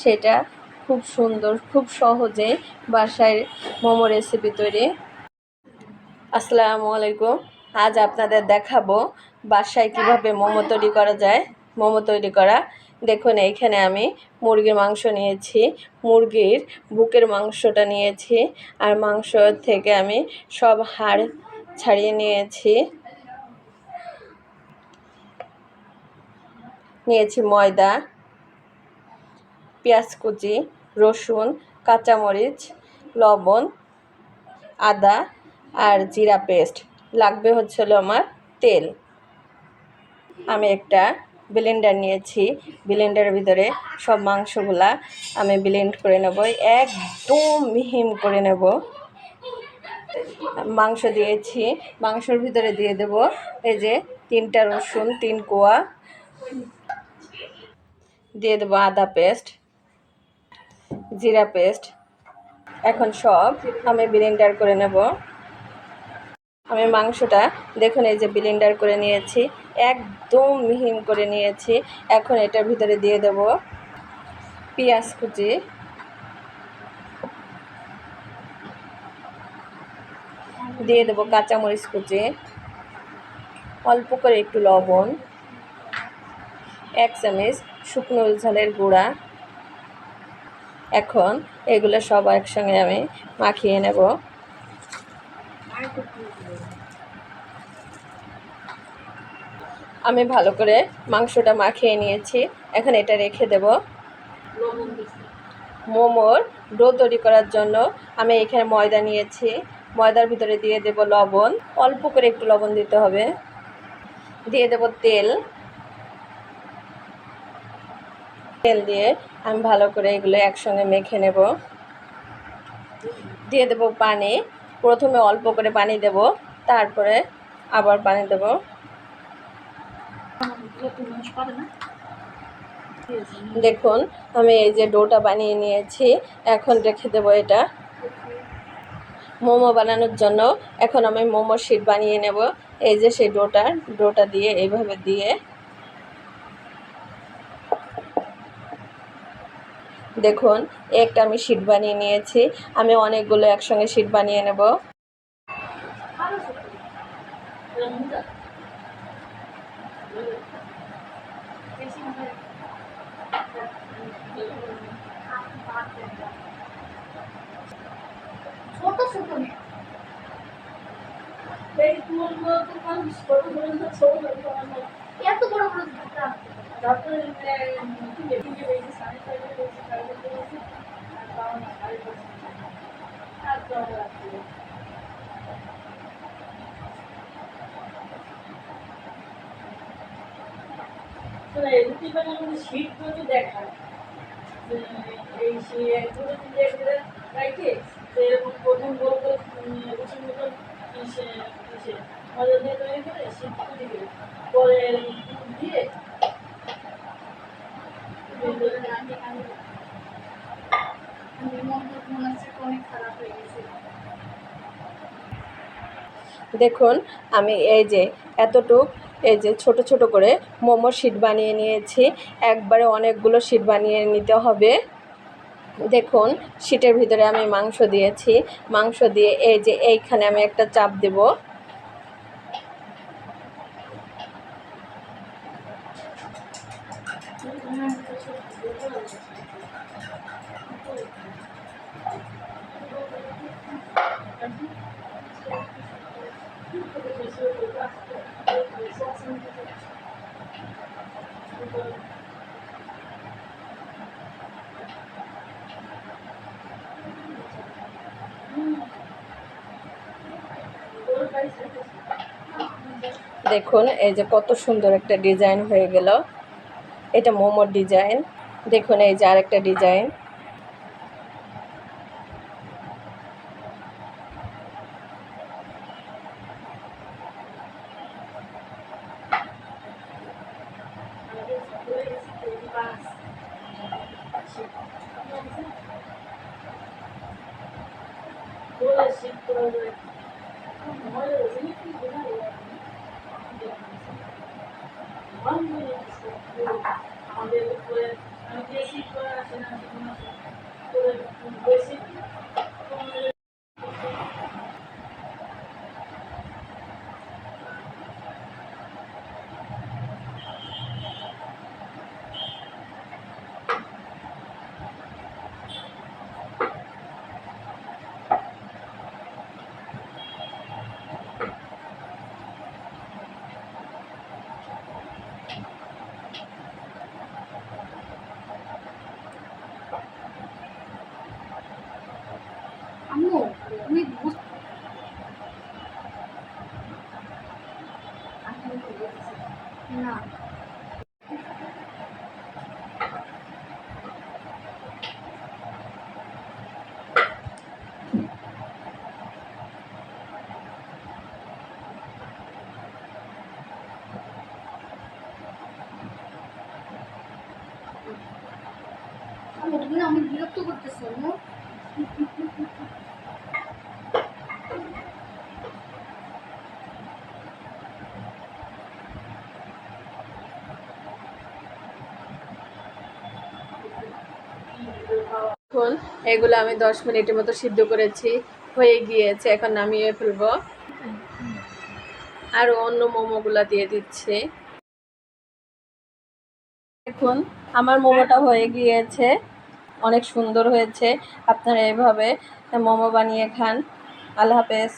সেটা খুব সুন্দর, খুব সহজে বাসায় মোমো রেসিপি তৈরি। আসসালামু আলাইকুম। আজ আপনাদের দেখাবো বাসায় কীভাবে মোমো তৈরি করা যায়, মোমো তৈরি করা। দেখুন, এইখানে আমি মুরগির মাংস নিয়েছি, মুরগির বুকের মাংসটা নিয়েছি, আর মাংস থেকে আমি সব হাড় ছাড়িয়ে নিয়েছি। নিয়েছি ময়দা পেঁয়াজ কুচি রসুন, কাঁচামরিচ, লবণ, আদা আর জিরা পেস্ট। লাগবে হচ্ছিল আমার তেল। আমি একটা ব্লেন্ডার নিয়েছি। ব্লেন্ডারের ভিতরে সব মাংসগুলা আমি ব্লেন্ড করে নেব। একদম মিহিম করে নেব। মাংস দিয়েছি। মাংসর ভিতরে দিয়ে দেব এই যে তিনটা রসুন, তিন কোয়া। দিয়ে দেবো আদা পেস্ট। জিরা পেস্ট। এখন সব আমি ব্লেন্ডার করে নেব। আমি মাংসটা দেখুন, এই যে ব্লেন্ডার করে নিয়েছি, একদম মিহিম করে নিয়েছি। এখন এটার ভিতরে দিয়ে দেব পেঁয়াজ কুচি। দিয়ে দেবো কাঁচামরিচ কুচি। অল্প করে একটু লবণ। এক চামচ শুকনো ঝালের গুঁড়া। এখন এগুলো সব একসঙ্গে আমি মাখিয়ে নেব। আমি ভালো করে মাংসটা মাখিয়ে নিয়েছি। এখন এটা রেখে দেব। মোমোর ডো তৈরি করার জন্য আমি এখানে ময়দা নিয়েছি। ময়দার ভিতরে দিয়ে দেব লবণ। অল্প করে একটু লবণ দিতে হবে। দিয়ে দেব তেল। তেল দিয়ে আমি ভালো করে এগুলো একসঙ্গে মেখে নেব। দিয়ে দেব পানি। প্রথমে অল্প করে পানি দেব, তারপরে আবার পানি দেব। দেখুন, আমি এই যে ডোটা বানিয়ে নিয়েছি, এখন রেখে দেবো এটা। মোমো বানানোর জন্য এখন আমি মোমো শিট বানিয়ে নেব। এই যে সেই ডোটা ডোটা দিয়ে এইভাবে দিয়ে দেখুন, একটা আমি শিট বানিয়ে নিয়েছি। আমি অনেকগুলো একসঙ্গে শিট বানিয়ে নেব। ছোট ছোট মেয়ে এত বড় বড় রুটি বানানোর শীতগুলো দেখায়। এই সে যদি তো এরকম প্রথম বলব রুটির মতন দেখুন, আমি এই যে এতটুক, এই যে ছোট ছোট করে মোমো শিট বানিয়ে নিয়েছি। একবারে অনেকগুলো শিট বানিয়ে নিতে হবে। দেখুন, শিটের ভিতরে আমি মাংস দিয়েছি। মাংস দিয়ে এই যে এইখানে আমি একটা চাপ দেব। দেখুন এই যে কত সুন্দর একটা ডিজাইন হয়ে গেল। এটা মোমোর ডিজাইন। দেখুন এই যে আরেকটা ডিজাইন। আমাদের উপরে বেসিক করে আসে না বেসিক তুমি না। না বিরক্ত করতেছো এখন এগুলো আমি দশ মিনিটের মতো সিদ্ধ করেছি, হয়ে গিয়েছে, এখন নামিয়ে ফেলব। আর অন্য মোমোগুলা দিয়ে দিচ্ছি। দেখুন, আমার মোমোটা হয়ে গিয়েছে, অনেক সুন্দর হয়েছে। আপনারা এভাবে মোমো বানিয়ে খান। আল্লাহ হাফেজ।